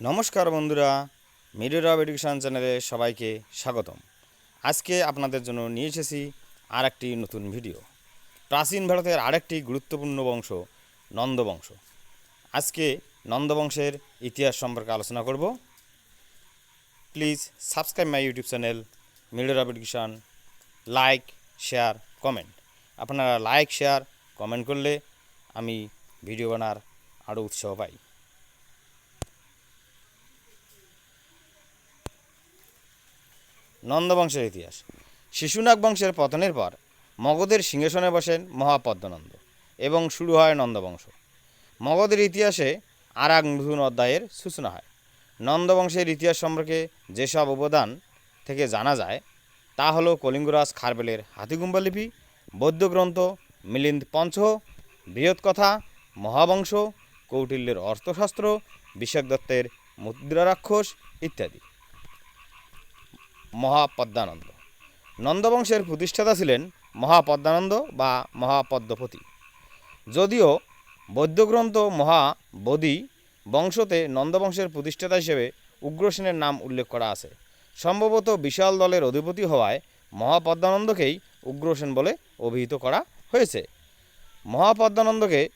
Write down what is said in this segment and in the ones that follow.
নমস্কার বন্ধুরা মিডিয়ার অফ এডুকেশান চ্যানেলে সবাইকে স্বাগতম। আজকে আপনাদের জন্য নিয়ে এসেছি আর একটি নতুন ভিডিও প্রাচীন ভারতের আরেকটি গুরুত্বপূর্ণ বংশ, নন্দবংশ। আজকে নন্দবংশের ইতিহাস সম্পর্কে আলোচনা করব। Please subscribe my YouTube channel মিডিয়ার of education like share comment আপনারা লাইক শেয়ার কমেন্ট করলে আমি ভিডিও বানার আরও উৎসাহ পাই। নন্দবংশের ইতিহাস। শিশুনাগ বংশের পতনের পর মগধের সিংহাসনে বসেন মহাপদ্মনন্দ এবং শুরু হয় নন্দবংশ। মগধের ইতিহাসে আর এক নতুন অধ্যায়ের সূচনা হয়। নন্দবংশের ইতিহাস সম্পর্কে যেসব অবদান থেকে জানা যায়, তা হলো কলিঙ্গরাজ খারবেলের হাতিগুম্বা লিপি, বৌদ্ধ গ্রন্থ মিলিন্দ পঞ্চ বৃহৎকথা মহাবংশ, কৌটিল্যের অর্থশাস্ত্র বিশাখ দত্তের মুদ্রা রাক্ষস ইত্যাদি। মহাপদ্মানন্দ। নন্দবংশের প্রতিষ্ঠাতা ছিলেন মহাপদ্মানন্দ বা মহাপদ্মপতি। যদিও বৌদ্ধগ্রন্থ মহাবোধি বংশতে নন্দবংশের প্রতিষ্ঠাতা হিসেবে উগ্রসেনের নাম উল্লেখ করা আছে। সম্ভবত বিশাল দলের অধিপতি হওয়ায় মহাপদ্মানন্দকেই উগ্রসেন বলে অভিহিত করা হয়েছে। মহাপদ্মানন্দকে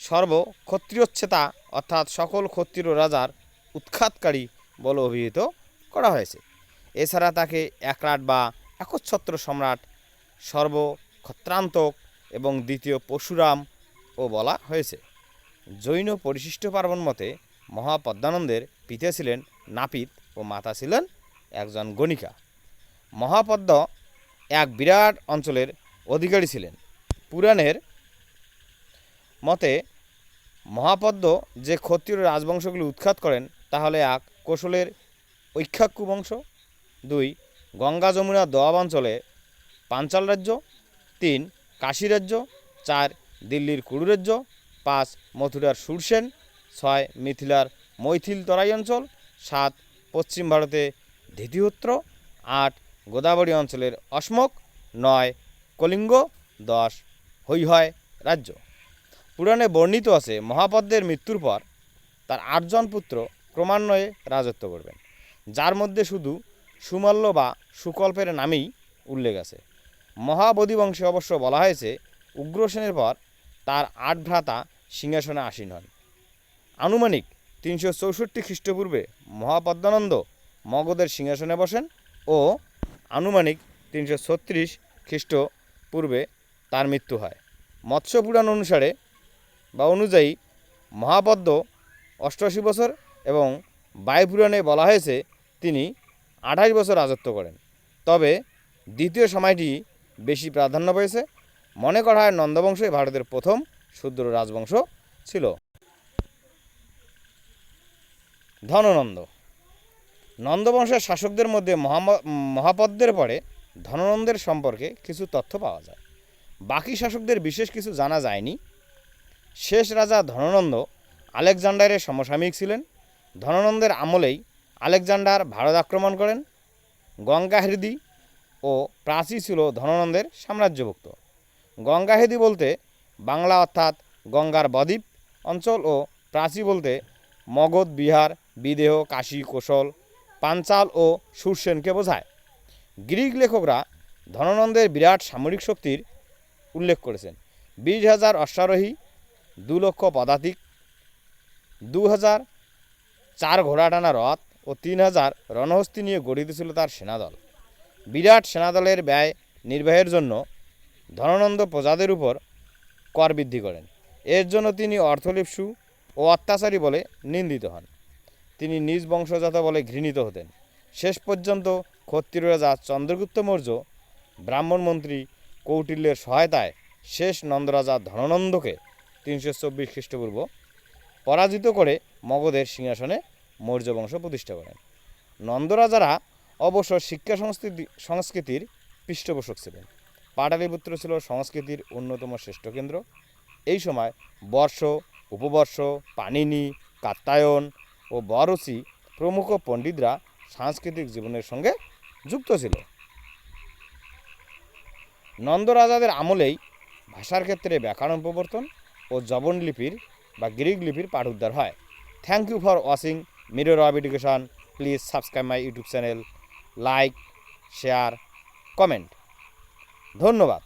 সর্ব ক্ষত্রিয়োচ্ছেতা অর্থাৎ সকল ক্ষত্রিয় রাজার উৎখাতকারী বলে অভিহিত করা হয়েছে। এছাড়া তাকে একরাট বা একচ্ছত্র সম্রাট, সর্বক্ষত্রান্তক এবং দ্বিতীয় পরশুরাম ও বলা হয়েছে। জৈন পরিশিষ্ট পার্বণ মতে মহাপদ্মানন্দের পিতা ছিলেন নাপিত ও মাতা ছিলেন একজন গণিকা। মহাপদ্ম এক বিরাট অঞ্চলের অধিকারী ছিলেন। পুরাণের মতে মহাপদ্ম যে ক্ষত্রিয় রাজবংশগুলি উৎখাত করেন, তাহলে এক কোশলের ঐক্ষাক্য বংশ দুই, গঙ্গা যমুনা দোয়াব অঞ্চলে পাঞ্চাল রাজ্য, তিন, কাশী রাজ্য, চার, দিল্লির কুড়ু রাজ্য, পাঁচ, মথুরার সুরসেন, ছয়, মিথিলার মৈথিল তরাই অঞ্চল, সাত, পশ্চিম ভারতে ধিতিহোত্র, আট, গোদাবরী অঞ্চলের অসমক নয়, কলিঙ্গ, দশ, হৈহয় রাজ্য। পুরাণে বর্ণিত আছে, মহাপদ্মের মৃত্যুর পর তার আটজন পুত্র ক্রমান্বয়ে রাজত্ব করবেন। যার মধ্যে শুধু সুমাল্য বা সুকল্পের নামেই উল্লেখ আছে। মহাবোধি বংশে অবশ্য বলা হয়েছে উগ্রসেনের পর তার আট ভ্রাতা সিংহাসনে আসীন হন। আনুমানিক তিনশো চৌষট্টি খ্রিস্টপূর্বে মহাপদ্মানন্দ মগধের সিংহাসনে বসেন ও আনুমানিক তিনশো ছত্রিশ খ্রিস্টপূর্বে তার মৃত্যু হয়। মৎস্য পুরাণ অনুসারে বা অনুযায়ী মহাপদ্ম অষ্টআশি বছর এবং বায়ুপুরাণে বলা হয়েছে, তিনি আঠাশ বছর রাজত্ব করেন। তবে দ্বিতীয় সময়টি বেশি প্রাধান্য পেয়েছে। মনে করা হয় নন্দবংশই ভারতের প্রথম শূদ্র রাজবংশ ছিল। ধননন্দ। নন্দবংশের শাসকদের মধ্যে মহাপদ্মের পরে ধননন্দের সম্পর্কে কিছু তথ্য পাওয়া যায়। বাকি শাসকদের বিশেষ কিছু জানা যায়নি। শেষ রাজা ধননন্দ আলেকজান্ডারের সমসাময়িক ছিলেন। ধননন্দের আমলেই আলেকজান্ডার ভারত আক্রমণ করেন, গঙ্গা গঙ্গাহৃদি ও প্রাচী ছিল ধননন্দের সাম্রাজ্যভুক্ত। গঙ্গাহৃদি বলতে বাংলা অর্থাৎ গঙ্গার বদ্বীপ অঞ্চল ও প্রাচী বলতে মগধ, বিহার, বিদেহ, কাশী, কোশল, পাঞ্চাল ও সুরসেনকে বোঝায়। গ্রিক লেখকরা ধননন্দের বিরাট সামরিক শক্তির উল্লেখ করেছেন। বিশ হাজার অশ্বারোহী, দু লক্ষ পদাতিক, দু হাজার চার ঘোড়া টানা রথ তিন হাজার রণহস্তি নিয়ে গঠিত ছিল তার সেনাদল। বিরাট সেনাদলের ব্যয় নির্বাহের জন্য ধনানন্দ প্রজাদের উপর কর বৃদ্ধি করেন। এর জন্য তিনি অর্থলিপসু ও অত্যাচারী বলে নিন্দিত হন। তিনি নিজ বংশজাত বলে ঘৃণিত হতেন। শেষ পর্যন্ত ক্ষত্রিয় রাজা চন্দ্রগুপ্ত মৌর্য ব্রাহ্মণ মন্ত্রী কৌটিল্যের সহায়তায় শেষ নন্দরাজা ধননন্দকে তিনশো চব্বিশ খ্রিস্টপূর্ব পরাজিত করে মগধের সিংহাসনে মৌর্য বংশ প্রতিষ্ঠা করেন। নন্দরাজারা অবশ্য শিক্ষা সংস্কৃতি, সংস্কৃতির পৃষ্ঠপোষক ছিলেন। পাটালিপুত্র ছিল সংস্কৃতির অন্যতম শ্রেষ্ঠ কেন্দ্র। এই সময় বর্ষ, উপবর্ষ, পাণিনি কাত্তায়ন ও বরসি প্রমুখ পণ্ডিতরা সাংস্কৃতিক জীবনের সঙ্গে যুক্ত ছিল। নন্দরাজাদের আমলেই ভাষার ক্ষেত্রে ব্যাকরণ প্রবর্তন ও জবন লিপির বা গ্রিক লিপির পাঠ উদ্ধার হয়। Thank you for watching mirror of education please subscribe my YouTube channel like share comment ধন্যবাদ।